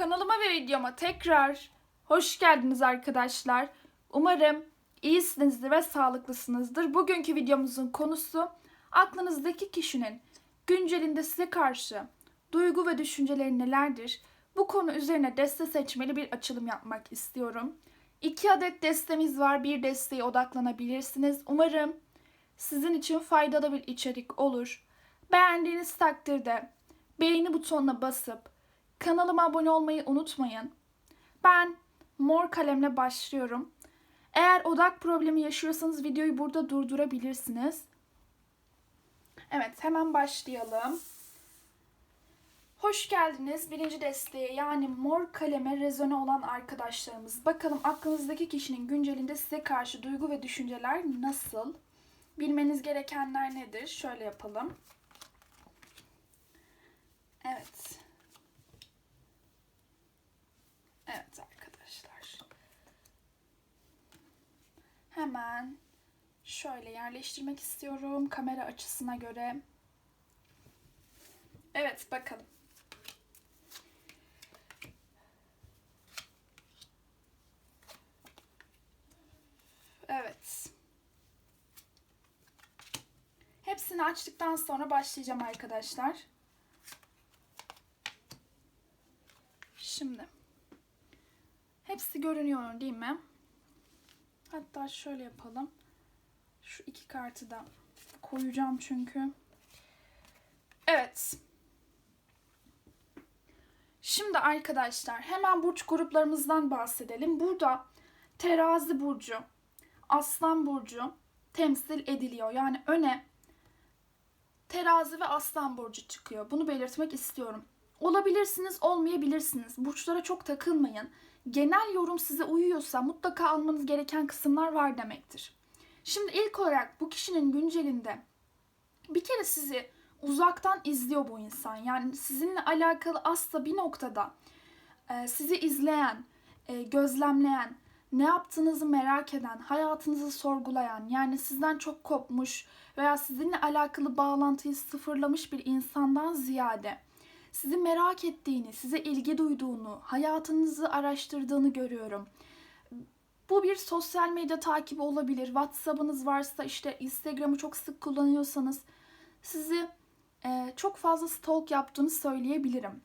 Kanalıma ve videoma tekrar hoş geldiniz arkadaşlar. Umarım iyisinizdir ve sağlıklısınızdır. Bugünkü videomuzun konusu aklınızdaki kişinin güncelinde size karşı duygu ve düşünceleri nelerdir? Bu konu üzerine deste seçmeli bir açılım yapmak istiyorum. İki adet destemiz var. Bir desteğe odaklanabilirsiniz. Umarım sizin için faydalı bir içerik olur. Beğendiğiniz takdirde beğeni butonuna basıp kanalıma abone olmayı unutmayın. Ben mor kalemle başlıyorum. Eğer odak problemi yaşıyorsanız videoyu burada durdurabilirsiniz. Evet hemen başlayalım. Hoş geldiniz birinci desteğe yani mor kaleme rezone olan arkadaşlarımız. Bakalım aklınızdaki kişinin güncelinde size karşı duygu ve düşünceler nasıl? Bilmeniz gerekenler nedir? Şöyle yapalım. Evet. Evet arkadaşlar. Hemen şöyle yerleştirmek istiyorum kamera açısına göre. Evet bakalım. Evet. Hepsini açtıktan sonra başlayacağım arkadaşlar. Şimdi. Hepsi görünüyor değil mi? Hatta şöyle yapalım. Şu iki kartı da koyacağım çünkü. Evet. Şimdi arkadaşlar hemen burç gruplarımızdan bahsedelim. Burada terazi burcu, aslan burcu temsil ediliyor. Yani öne terazi ve aslan burcu çıkıyor. Bunu belirtmek istiyorum. Olabilirsiniz, olmayabilirsiniz. Burçlara çok takılmayın. Genel yorum size uyuyorsa mutlaka almanız gereken kısımlar var demektir. Şimdi ilk olarak bu kişinin güncelinde bir kere sizi uzaktan izliyor bu insan. Yani sizinle alakalı asla bir noktada e, sizi izleyen, e, gözlemleyen, ne yaptığınızı merak eden, hayatınızı sorgulayan, yani sizden çok kopmuş veya sizinle alakalı bağlantıyı sıfırlamış bir insandan ziyade sizi merak ettiğini, size ilgi duyduğunu, hayatınızı araştırdığını görüyorum. Bu bir sosyal medya takibi olabilir. WhatsApp'ınız varsa işte Instagram'ı çok sık kullanıyorsanız sizi e, çok fazla stalk yaptığını söyleyebilirim.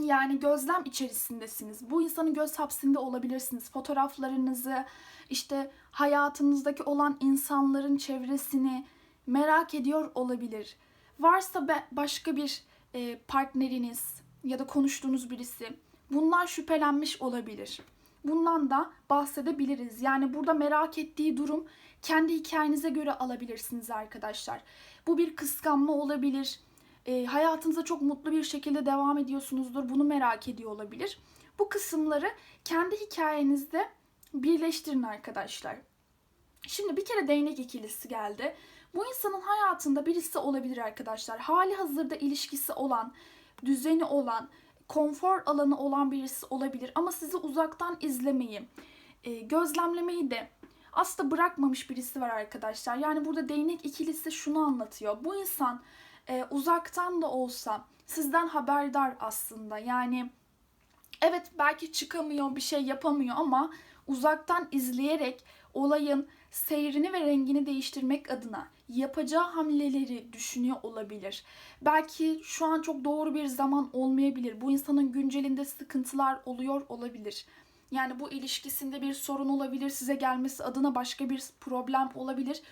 Yani gözlem içerisindesiniz. Bu insanın göz hapsinde olabilirsiniz. Fotoğraflarınızı, işte hayatınızdaki olan insanların çevresini merak ediyor olabilir. Varsa başka bir e, partneriniz ya da konuştuğunuz birisi bunlar şüphelenmiş olabilir. Bundan da bahsedebiliriz. Yani burada merak ettiği durum kendi hikayenize göre alabilirsiniz arkadaşlar. Bu bir kıskanma olabilir. E, hayatınıza çok mutlu bir şekilde devam ediyorsunuzdur. Bunu merak ediyor olabilir. Bu kısımları kendi hikayenizde birleştirin arkadaşlar. Şimdi bir kere değnek ikilisi geldi. Bu insanın hayatında birisi olabilir arkadaşlar. Hali hazırda ilişkisi olan, düzeni olan, konfor alanı olan birisi olabilir. Ama sizi uzaktan izlemeyi, e, gözlemlemeyi de aslında bırakmamış birisi var arkadaşlar. Yani burada değnek ikilisi şunu anlatıyor. Bu insan e, uzaktan da olsa sizden haberdar aslında. Yani evet belki çıkamıyor, bir şey yapamıyor ama uzaktan izleyerek olayın seyrini ve rengini değiştirmek adına yapacağı hamleleri düşünüyor olabilir. Belki şu an çok doğru bir zaman olmayabilir. Bu insanın güncelinde sıkıntılar oluyor olabilir. Yani bu ilişkisinde bir sorun olabilir, size gelmesi adına başka bir problem olabilir.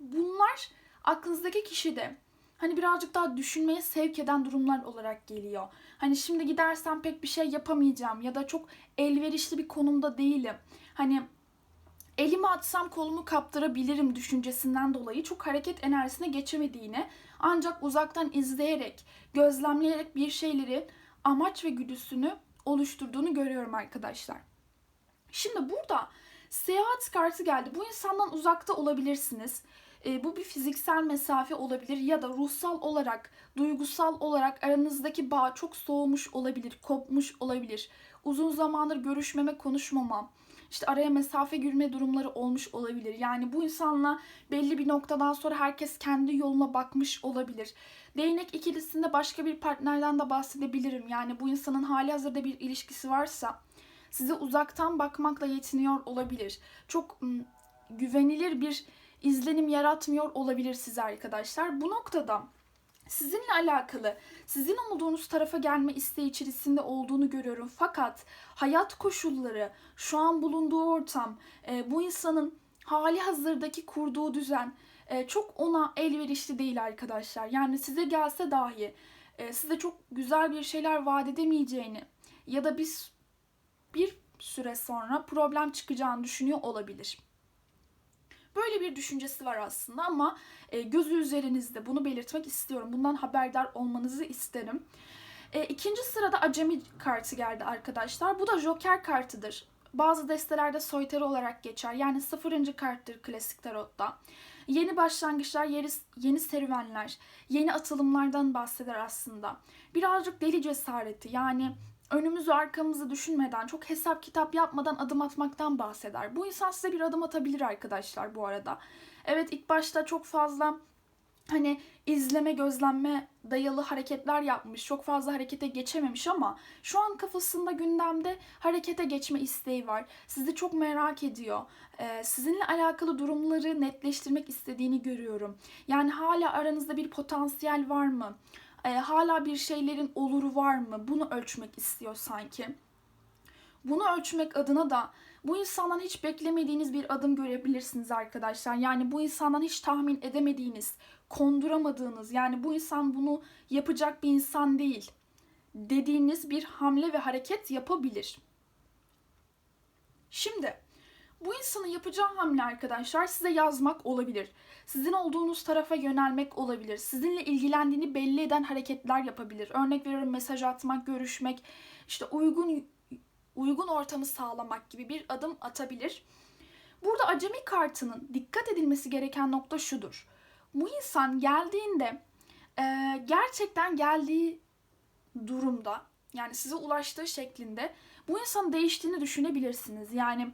Bunlar aklınızdaki kişide hani birazcık daha düşünmeye sevk eden durumlar olarak geliyor. Hani şimdi gidersem pek bir şey yapamayacağım ya da çok elverişli bir konumda değilim. Hani elimi atsam kolumu kaptırabilirim düşüncesinden dolayı çok hareket enerjisine geçemediğini ancak uzaktan izleyerek, gözlemleyerek bir şeyleri amaç ve güdüsünü oluşturduğunu görüyorum arkadaşlar. Şimdi burada seyahat kartı geldi. Bu insandan uzakta olabilirsiniz. E, bu bir fiziksel mesafe olabilir ya da ruhsal olarak, duygusal olarak aranızdaki bağ çok soğumuş olabilir, kopmuş olabilir. Uzun zamandır görüşmeme, konuşmama, işte araya mesafe girme durumları olmuş olabilir. Yani bu insanla belli bir noktadan sonra herkes kendi yoluna bakmış olabilir. Değnek ikilisinde başka bir partnerden de bahsedebilirim. Yani bu insanın hali hazırda bir ilişkisi varsa size uzaktan bakmakla yetiniyor olabilir. Çok güvenilir bir izlenim yaratmıyor olabilir size arkadaşlar. Bu noktada sizinle alakalı sizin olduğunuz tarafa gelme isteği içerisinde olduğunu görüyorum. Fakat hayat koşulları, şu an bulunduğu ortam, e, bu insanın hali hazırdaki kurduğu düzen e, çok ona elverişli değil arkadaşlar. Yani size gelse dahi e, size çok güzel bir şeyler vaat edemeyeceğini ya da biz bir süre sonra problem çıkacağını düşünüyor olabilir. Böyle bir düşüncesi var aslında ama e, gözü üzerinizde bunu belirtmek istiyorum. Bundan haberdar olmanızı isterim. E, ikinci sırada acemi kartı geldi arkadaşlar. Bu da joker kartıdır. Bazı destelerde soytarı olarak geçer. Yani sıfırıncı karttır klasik tarotta. Yeni başlangıçlar, yeni, yeni serüvenler, yeni atılımlardan bahseder aslında. Birazcık deli cesareti yani önümüzü arkamızı düşünmeden, çok hesap kitap yapmadan adım atmaktan bahseder. Bu insan size bir adım atabilir arkadaşlar bu arada. Evet ilk başta çok fazla hani izleme gözlenme dayalı hareketler yapmış. Çok fazla harekete geçememiş ama şu an kafasında gündemde harekete geçme isteği var. Sizi çok merak ediyor. Ee, sizinle alakalı durumları netleştirmek istediğini görüyorum. Yani hala aranızda bir potansiyel var mı? Ee, hala bir şeylerin oluru var mı? Bunu ölçmek istiyor sanki. Bunu ölçmek adına da bu insandan hiç beklemediğiniz bir adım görebilirsiniz arkadaşlar. Yani bu insandan hiç tahmin edemediğiniz, konduramadığınız, yani bu insan bunu yapacak bir insan değil dediğiniz bir hamle ve hareket yapabilir. Şimdi bu insanın yapacağı hamle arkadaşlar size yazmak olabilir. Sizin olduğunuz tarafa yönelmek olabilir. Sizinle ilgilendiğini belli eden hareketler yapabilir. Örnek veriyorum mesaj atmak, görüşmek, işte uygun uygun ortamı sağlamak gibi bir adım atabilir. Burada acemi kartının dikkat edilmesi gereken nokta şudur. Bu insan geldiğinde e, gerçekten geldiği durumda yani size ulaştığı şeklinde bu insan değiştiğini düşünebilirsiniz. Yani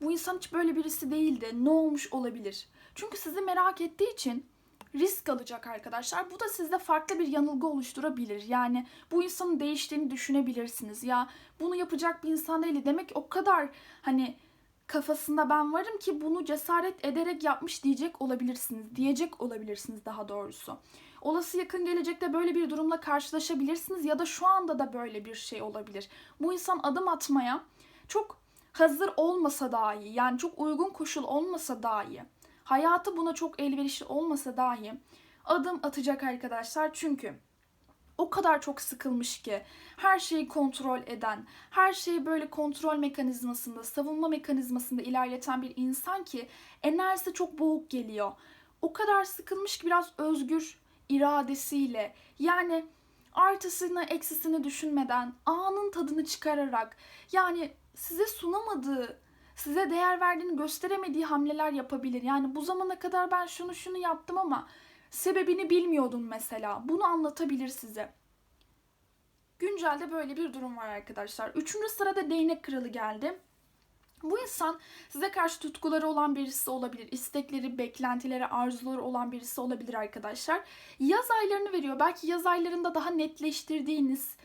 bu insan hiç böyle birisi değildi. Ne olmuş olabilir? Çünkü sizi merak ettiği için risk alacak arkadaşlar. Bu da sizde farklı bir yanılgı oluşturabilir. Yani bu insanın değiştiğini düşünebilirsiniz. Ya bunu yapacak bir insan değil. Demek o kadar hani kafasında ben varım ki bunu cesaret ederek yapmış diyecek olabilirsiniz. Diyecek olabilirsiniz daha doğrusu. Olası yakın gelecekte böyle bir durumla karşılaşabilirsiniz ya da şu anda da böyle bir şey olabilir. Bu insan adım atmaya çok hazır olmasa dahi yani çok uygun koşul olmasa dahi hayatı buna çok elverişli olmasa dahi adım atacak arkadaşlar. Çünkü o kadar çok sıkılmış ki her şeyi kontrol eden, her şeyi böyle kontrol mekanizmasında, savunma mekanizmasında ilerleten bir insan ki enerjisi çok boğuk geliyor. O kadar sıkılmış ki biraz özgür iradesiyle yani artısını eksisini düşünmeden anın tadını çıkararak yani size sunamadığı size değer verdiğini gösteremediği hamleler yapabilir. Yani bu zamana kadar ben şunu şunu yaptım ama sebebini bilmiyordum mesela. Bunu anlatabilir size. Güncelde böyle bir durum var arkadaşlar. Üçüncü sırada değnek kralı geldi. Bu insan size karşı tutkuları olan birisi olabilir. İstekleri, beklentileri, arzuları olan birisi olabilir arkadaşlar. Yaz aylarını veriyor. Belki yaz aylarında daha netleştirdiğiniz,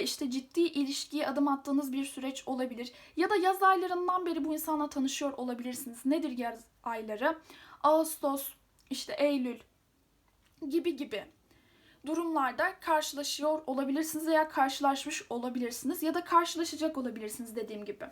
işte ciddi ilişkiye adım attığınız bir süreç olabilir. Ya da yaz aylarından beri bu insanla tanışıyor olabilirsiniz. Nedir yaz ayları? Ağustos, işte Eylül gibi gibi durumlarda karşılaşıyor olabilirsiniz veya karşılaşmış olabilirsiniz ya da karşılaşacak olabilirsiniz dediğim gibi.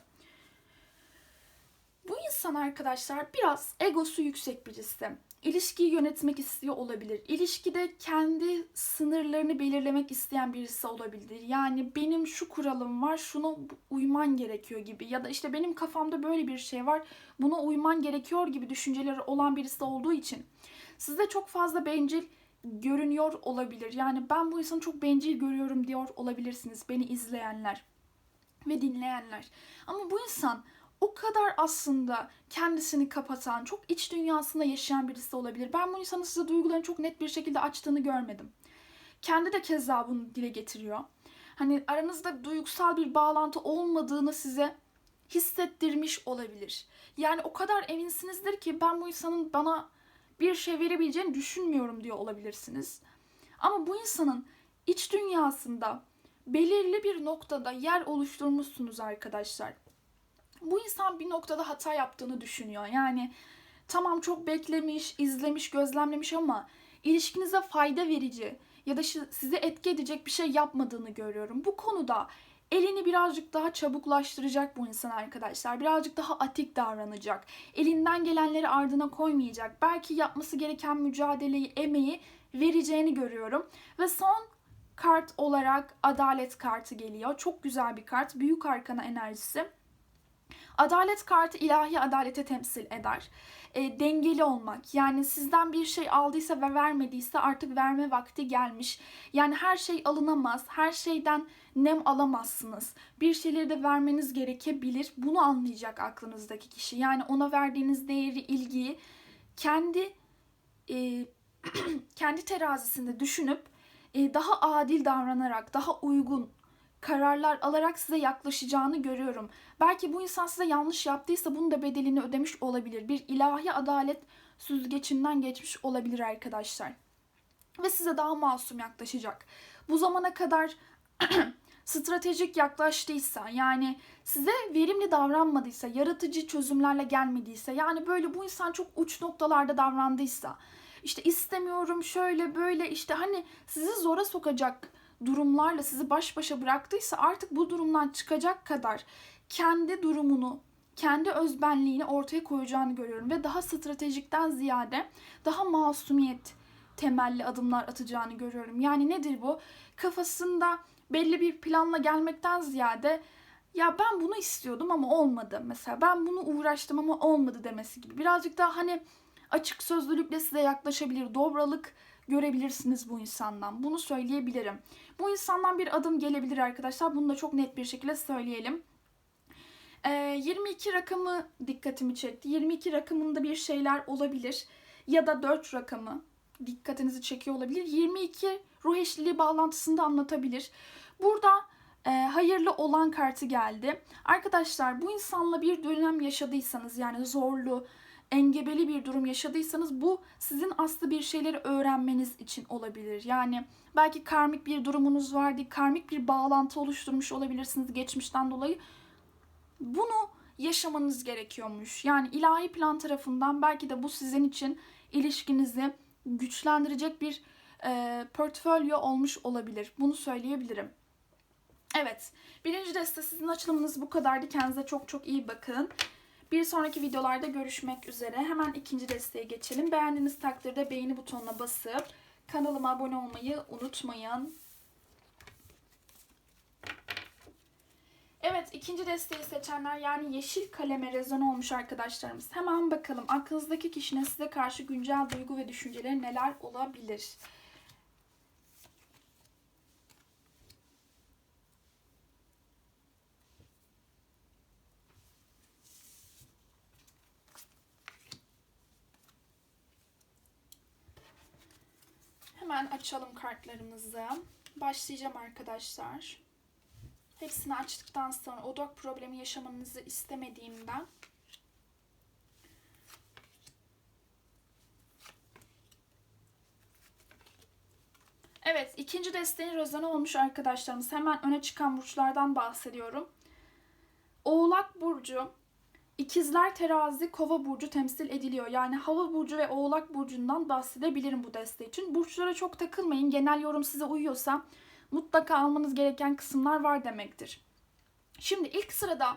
Bu insan arkadaşlar biraz egosu yüksek birisi ilişkiyi yönetmek istiyor olabilir. İlişkide kendi sınırlarını belirlemek isteyen birisi olabilir. Yani benim şu kuralım var, şuna uyman gerekiyor gibi ya da işte benim kafamda böyle bir şey var, buna uyman gerekiyor gibi düşünceleri olan birisi olduğu için size çok fazla bencil görünüyor olabilir. Yani ben bu insanı çok bencil görüyorum diyor olabilirsiniz beni izleyenler ve dinleyenler. Ama bu insan o kadar aslında kendisini kapatan, çok iç dünyasında yaşayan birisi olabilir. Ben bu insanın size duygularını çok net bir şekilde açtığını görmedim. Kendi de keza bunu dile getiriyor. Hani aranızda duygusal bir bağlantı olmadığını size hissettirmiş olabilir. Yani o kadar eminsinizdir ki ben bu insanın bana bir şey verebileceğini düşünmüyorum diyor olabilirsiniz. Ama bu insanın iç dünyasında belirli bir noktada yer oluşturmuşsunuz arkadaşlar. Bu insan bir noktada hata yaptığını düşünüyor. Yani tamam çok beklemiş, izlemiş, gözlemlemiş ama ilişkinize fayda verici ya da size etki edecek bir şey yapmadığını görüyorum. Bu konuda elini birazcık daha çabuklaştıracak bu insan arkadaşlar. Birazcık daha atik davranacak. Elinden gelenleri ardına koymayacak. Belki yapması gereken mücadeleyi, emeği vereceğini görüyorum. Ve son kart olarak adalet kartı geliyor. Çok güzel bir kart. Büyük arkana enerjisi. Adalet kartı ilahi adalete temsil eder. E, dengeli olmak yani sizden bir şey aldıysa ve vermediyse artık verme vakti gelmiş. Yani her şey alınamaz, her şeyden nem alamazsınız. Bir şeyleri de vermeniz gerekebilir. Bunu anlayacak aklınızdaki kişi. Yani ona verdiğiniz değeri, ilgiyi kendi e, kendi terazisinde düşünüp e, daha adil davranarak, daha uygun kararlar alarak size yaklaşacağını görüyorum. Belki bu insan size yanlış yaptıysa bunun da bedelini ödemiş olabilir. Bir ilahi adalet süzgecinden geçmiş olabilir arkadaşlar. Ve size daha masum yaklaşacak. Bu zamana kadar stratejik yaklaştıysa yani size verimli davranmadıysa, yaratıcı çözümlerle gelmediyse yani böyle bu insan çok uç noktalarda davrandıysa işte istemiyorum şöyle böyle işte hani sizi zora sokacak durumlarla sizi baş başa bıraktıysa artık bu durumdan çıkacak kadar kendi durumunu, kendi özbenliğini ortaya koyacağını görüyorum ve daha stratejikten ziyade daha masumiyet temelli adımlar atacağını görüyorum. Yani nedir bu? Kafasında belli bir planla gelmekten ziyade ya ben bunu istiyordum ama olmadı mesela ben bunu uğraştım ama olmadı demesi gibi. Birazcık daha hani açık sözlülükle size yaklaşabilir. Dobralık görebilirsiniz bu insandan. Bunu söyleyebilirim. Bu insandan bir adım gelebilir arkadaşlar. Bunu da çok net bir şekilde söyleyelim. Ee, 22 rakamı dikkatimi çekti. 22 rakamında bir şeyler olabilir. Ya da 4 rakamı dikkatinizi çekiyor olabilir. 22 ruh eşliliği bağlantısında anlatabilir. Burada e, hayırlı olan kartı geldi. Arkadaşlar bu insanla bir dönem yaşadıysanız yani zorlu, engebeli bir durum yaşadıysanız bu sizin aslında bir şeyleri öğrenmeniz için olabilir. Yani belki karmik bir durumunuz vardı, karmik bir bağlantı oluşturmuş olabilirsiniz geçmişten dolayı. Bunu yaşamanız gerekiyormuş. Yani ilahi plan tarafından belki de bu sizin için ilişkinizi güçlendirecek bir e, portfolyo olmuş olabilir. Bunu söyleyebilirim. Evet, birinci deste sizin açılımınız bu kadardı. Kendinize çok çok iyi bakın. Bir sonraki videolarda görüşmek üzere. Hemen ikinci desteğe geçelim. Beğendiğiniz takdirde beğeni butonuna basıp kanalıma abone olmayı unutmayın. Evet ikinci desteği seçenler yani yeşil kaleme rezon olmuş arkadaşlarımız. Hemen bakalım aklınızdaki kişinin size karşı güncel duygu ve düşünceleri neler olabilir? Hemen açalım kartlarımızı. Başlayacağım arkadaşlar. Hepsini açtıktan sonra odak problemi yaşamanızı istemediğimden Evet, ikinci desteğin rezone olmuş arkadaşlarımız. Hemen öne çıkan burçlardan bahsediyorum. Oğlak Burcu, İkizler terazi kova burcu temsil ediliyor. Yani hava burcu ve oğlak burcundan bahsedebilirim bu deste için. Burçlara çok takılmayın. Genel yorum size uyuyorsa mutlaka almanız gereken kısımlar var demektir. Şimdi ilk sırada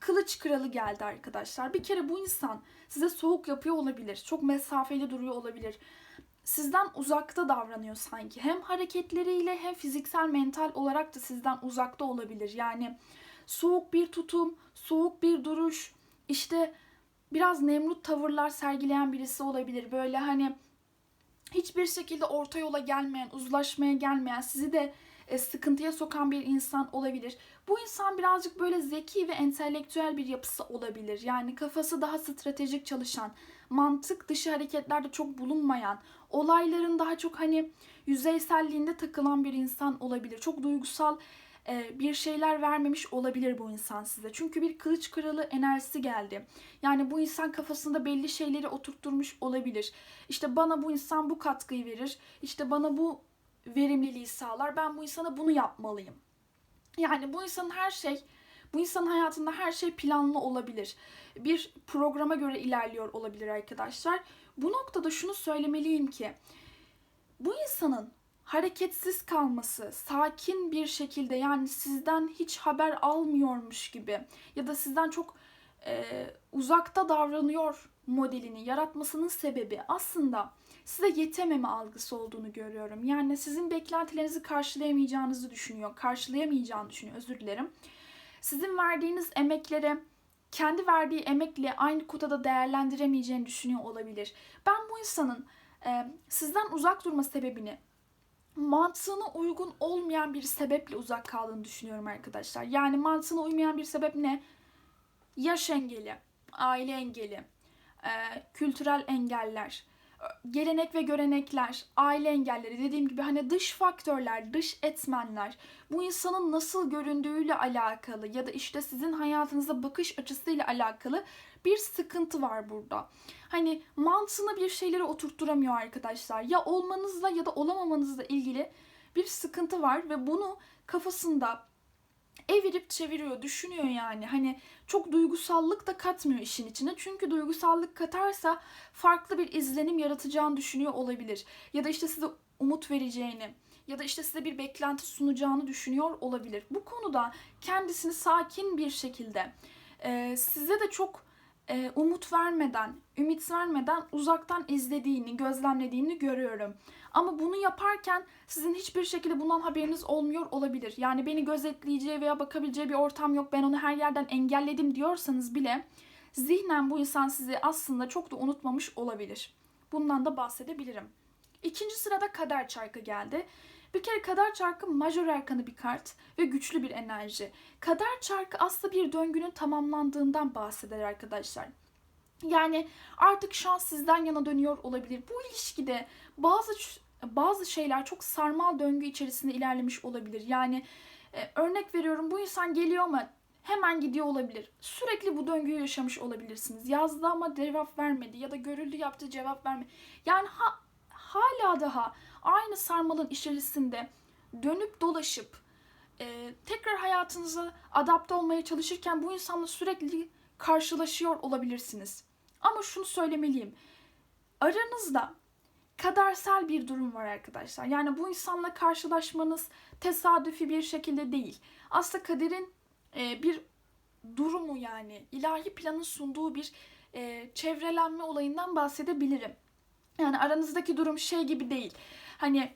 kılıç kralı geldi arkadaşlar. Bir kere bu insan size soğuk yapıyor olabilir. Çok mesafeli duruyor olabilir. Sizden uzakta davranıyor sanki. Hem hareketleriyle hem fiziksel mental olarak da sizden uzakta olabilir. Yani soğuk bir tutum, soğuk bir duruş, işte biraz nemrut tavırlar sergileyen birisi olabilir. Böyle hani hiçbir şekilde orta yola gelmeyen, uzlaşmaya gelmeyen, sizi de e, sıkıntıya sokan bir insan olabilir. Bu insan birazcık böyle zeki ve entelektüel bir yapısı olabilir. Yani kafası daha stratejik çalışan, mantık dışı hareketlerde çok bulunmayan, olayların daha çok hani yüzeyselliğinde takılan bir insan olabilir. Çok duygusal bir şeyler vermemiş olabilir bu insan size. Çünkü bir kılıç kralı enerjisi geldi. Yani bu insan kafasında belli şeyleri oturtturmuş olabilir. İşte bana bu insan bu katkıyı verir. İşte bana bu verimliliği sağlar. Ben bu insana bunu yapmalıyım. Yani bu insanın her şey, bu insanın hayatında her şey planlı olabilir. Bir programa göre ilerliyor olabilir arkadaşlar. Bu noktada şunu söylemeliyim ki bu insanın hareketsiz kalması, sakin bir şekilde yani sizden hiç haber almıyormuş gibi ya da sizden çok e, uzakta davranıyor modelini yaratmasının sebebi aslında size yetememe algısı olduğunu görüyorum. Yani sizin beklentilerinizi karşılayamayacağınızı düşünüyor, karşılayamayacağını düşünüyor özür dilerim. Sizin verdiğiniz emeklere kendi verdiği emekle aynı kotada değerlendiremeyeceğini düşünüyor olabilir. Ben bu insanın e, sizden uzak durma sebebini mantığına uygun olmayan bir sebeple uzak kaldığını düşünüyorum arkadaşlar. Yani mantığına uymayan bir sebep ne? Yaş engeli, aile engeli, e, kültürel engeller, gelenek ve görenekler, aile engelleri dediğim gibi hani dış faktörler, dış etmenler bu insanın nasıl göründüğüyle alakalı ya da işte sizin hayatınıza bakış açısıyla alakalı bir sıkıntı var burada. Hani mantığına bir şeyleri oturtturamıyor arkadaşlar. Ya olmanızla ya da olamamanızla ilgili bir sıkıntı var ve bunu kafasında evirip çeviriyor, düşünüyor yani. Hani çok duygusallık da katmıyor işin içine. Çünkü duygusallık katarsa farklı bir izlenim yaratacağını düşünüyor olabilir. Ya da işte size umut vereceğini ya da işte size bir beklenti sunacağını düşünüyor olabilir. Bu konuda kendisini sakin bir şekilde size de çok e, umut vermeden, ümit vermeden uzaktan izlediğini, gözlemlediğini görüyorum. Ama bunu yaparken sizin hiçbir şekilde bundan haberiniz olmuyor olabilir. Yani beni gözetleyeceği veya bakabileceği bir ortam yok. Ben onu her yerden engelledim diyorsanız bile zihnen bu insan sizi aslında çok da unutmamış olabilir. Bundan da bahsedebilirim. İkinci sırada kader çarkı geldi. Bir kere kader çarkı majör erkanı bir kart ve güçlü bir enerji. Kader çarkı aslında bir döngünün tamamlandığından bahseder arkadaşlar. Yani artık şans sizden yana dönüyor olabilir. Bu ilişkide bazı bazı şeyler çok sarmal döngü içerisinde ilerlemiş olabilir. Yani e, örnek veriyorum bu insan geliyor ama hemen gidiyor olabilir. Sürekli bu döngüyü yaşamış olabilirsiniz. Yazdı ama cevap vermedi ya da görüldü yaptı cevap vermedi. Yani ha, hala daha aynı sarmalın içerisinde dönüp dolaşıp e, tekrar hayatınıza adapte olmaya çalışırken bu insanla sürekli karşılaşıyor olabilirsiniz. Ama şunu söylemeliyim. Aranızda kadersel bir durum var arkadaşlar. Yani bu insanla karşılaşmanız tesadüfi bir şekilde değil. Aslında kaderin e, bir durumu yani ilahi planın sunduğu bir e, çevrelenme olayından bahsedebilirim. Yani aranızdaki durum şey gibi değil. Hani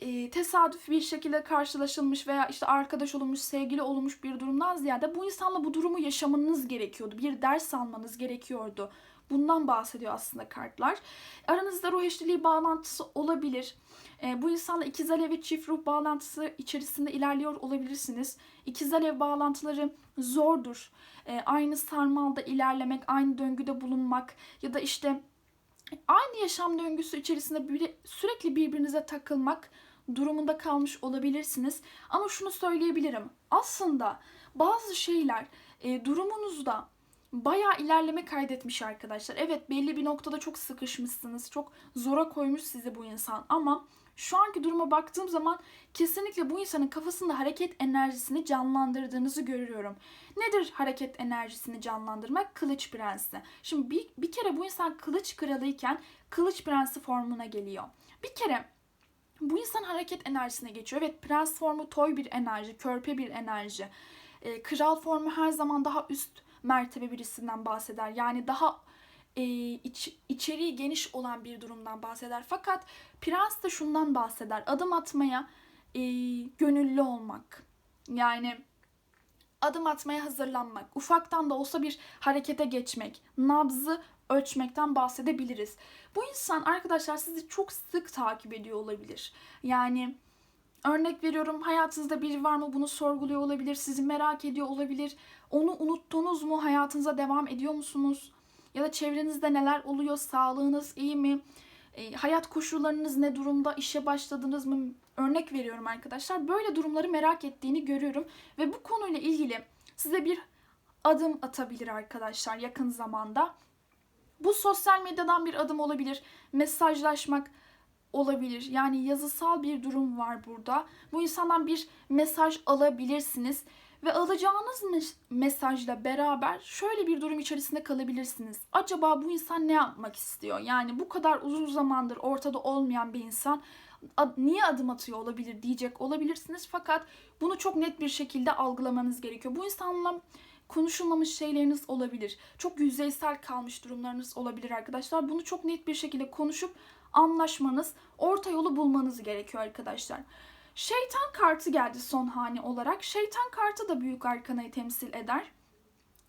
e, tesadüf bir şekilde karşılaşılmış veya işte arkadaş olunmuş, sevgili olmuş bir durumdan ziyade bu insanla bu durumu yaşamanız gerekiyordu. Bir ders almanız gerekiyordu. Bundan bahsediyor aslında kartlar. Aranızda ruh eşliliği bağlantısı olabilir. E, bu insanla ikiz alev ve çift ruh bağlantısı içerisinde ilerliyor olabilirsiniz. İkiz alev bağlantıları zordur. E, aynı sarmalda ilerlemek, aynı döngüde bulunmak ya da işte aynı yaşam döngüsü içerisinde sürekli birbirinize takılmak durumunda kalmış olabilirsiniz. Ama şunu söyleyebilirim. Aslında bazı şeyler e, durumunuzda bayağı ilerleme kaydetmiş arkadaşlar. Evet belli bir noktada çok sıkışmışsınız. Çok zora koymuş sizi bu insan ama şu anki duruma baktığım zaman kesinlikle bu insanın kafasında hareket enerjisini canlandırdığınızı görüyorum. Nedir hareket enerjisini canlandırmak? Kılıç prensi. Şimdi bir, bir kere bu insan kılıç kralıyken kılıç prensi formuna geliyor. Bir kere bu insan hareket enerjisine geçiyor. Evet prens formu toy bir enerji, körpe bir enerji. E, kral formu her zaman daha üst mertebe birisinden bahseder. Yani daha e, iç, içeriği geniş olan bir durumdan bahseder. Fakat prens de şundan bahseder. Adım atmaya e, gönüllü olmak. Yani adım atmaya hazırlanmak. Ufaktan da olsa bir harekete geçmek. Nabzı ölçmekten bahsedebiliriz. Bu insan arkadaşlar sizi çok sık takip ediyor olabilir. Yani örnek veriyorum hayatınızda biri var mı bunu sorguluyor olabilir. Sizi merak ediyor olabilir. Onu unuttunuz mu? Hayatınıza devam ediyor musunuz? Ya da çevrenizde neler oluyor? Sağlığınız iyi mi? E, hayat koşullarınız ne durumda? İşe başladınız mı? Örnek veriyorum arkadaşlar. Böyle durumları merak ettiğini görüyorum ve bu konuyla ilgili size bir adım atabilir arkadaşlar yakın zamanda. Bu sosyal medyadan bir adım olabilir. Mesajlaşmak olabilir. Yani yazısal bir durum var burada. Bu insandan bir mesaj alabilirsiniz ve alacağınız mes- mesajla beraber şöyle bir durum içerisinde kalabilirsiniz. Acaba bu insan ne yapmak istiyor? Yani bu kadar uzun zamandır ortada olmayan bir insan niye adım atıyor olabilir diyecek olabilirsiniz. Fakat bunu çok net bir şekilde algılamanız gerekiyor. Bu insanla konuşulmamış şeyleriniz olabilir. Çok yüzeysel kalmış durumlarınız olabilir arkadaşlar. Bunu çok net bir şekilde konuşup anlaşmanız, orta yolu bulmanız gerekiyor arkadaşlar. Şeytan kartı geldi son hane olarak. Şeytan kartı da büyük arkanayı temsil eder.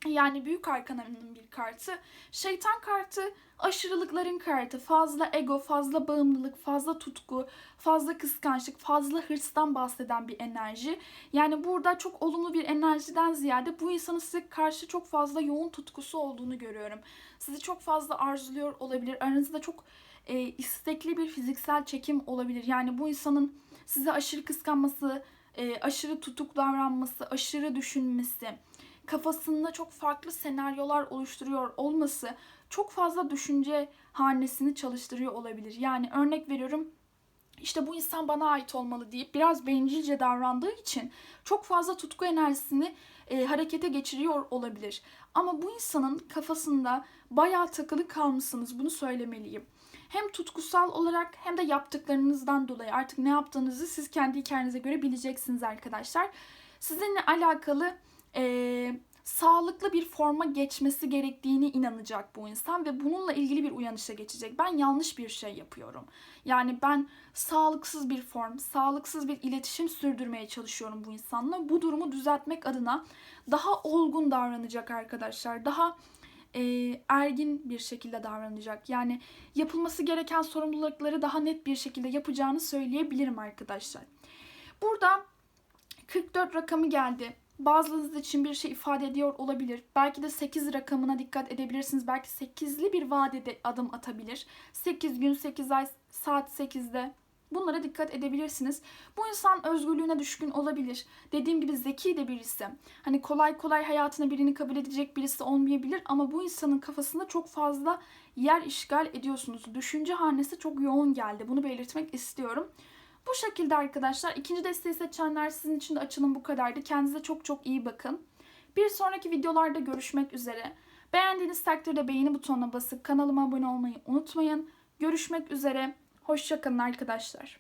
Yani büyük arkananın bir kartı. Şeytan kartı aşırılıkların kartı. Fazla ego, fazla bağımlılık, fazla tutku, fazla kıskançlık, fazla hırstan bahseden bir enerji. Yani burada çok olumlu bir enerjiden ziyade bu insanın size karşı çok fazla yoğun tutkusu olduğunu görüyorum. Sizi çok fazla arzuluyor olabilir. Aranızda çok e, istekli bir fiziksel çekim olabilir. Yani bu insanın size aşırı kıskanması, e, aşırı tutuk davranması, aşırı düşünmesi, kafasında çok farklı senaryolar oluşturuyor olması çok fazla düşünce hanesini çalıştırıyor olabilir. Yani örnek veriyorum işte bu insan bana ait olmalı deyip biraz bencilce davrandığı için çok fazla tutku enerjisini e, harekete geçiriyor olabilir. Ama bu insanın kafasında bayağı takılı kalmışsınız bunu söylemeliyim. Hem tutkusal olarak hem de yaptıklarınızdan dolayı artık ne yaptığınızı siz kendi hikayenize göre bileceksiniz arkadaşlar. Sizinle alakalı e, sağlıklı bir forma geçmesi gerektiğini inanacak bu insan ve bununla ilgili bir uyanışa geçecek. Ben yanlış bir şey yapıyorum. Yani ben sağlıksız bir form, sağlıksız bir iletişim sürdürmeye çalışıyorum bu insanla. Bu durumu düzeltmek adına daha olgun davranacak arkadaşlar. Daha e, ergin bir şekilde davranacak. Yani yapılması gereken sorumlulukları daha net bir şekilde yapacağını söyleyebilirim arkadaşlar. Burada 44 rakamı geldi. Bazılarınız için bir şey ifade ediyor olabilir. Belki de 8 rakamına dikkat edebilirsiniz. Belki 8'li bir vadede adım atabilir. 8 gün, 8 ay, saat 8'de Bunlara dikkat edebilirsiniz. Bu insan özgürlüğüne düşkün olabilir. Dediğim gibi zeki de birisi. Hani kolay kolay hayatına birini kabul edecek birisi olmayabilir ama bu insanın kafasında çok fazla yer işgal ediyorsunuz. Düşünce hanesi çok yoğun geldi. Bunu belirtmek istiyorum. Bu şekilde arkadaşlar ikinci desteği seçenler sizin için de açılım bu kadardı. Kendinize çok çok iyi bakın. Bir sonraki videolarda görüşmek üzere. Beğendiğiniz takdirde beğeni butonuna basıp kanalıma abone olmayı unutmayın. Görüşmek üzere. Hoşçakalın arkadaşlar.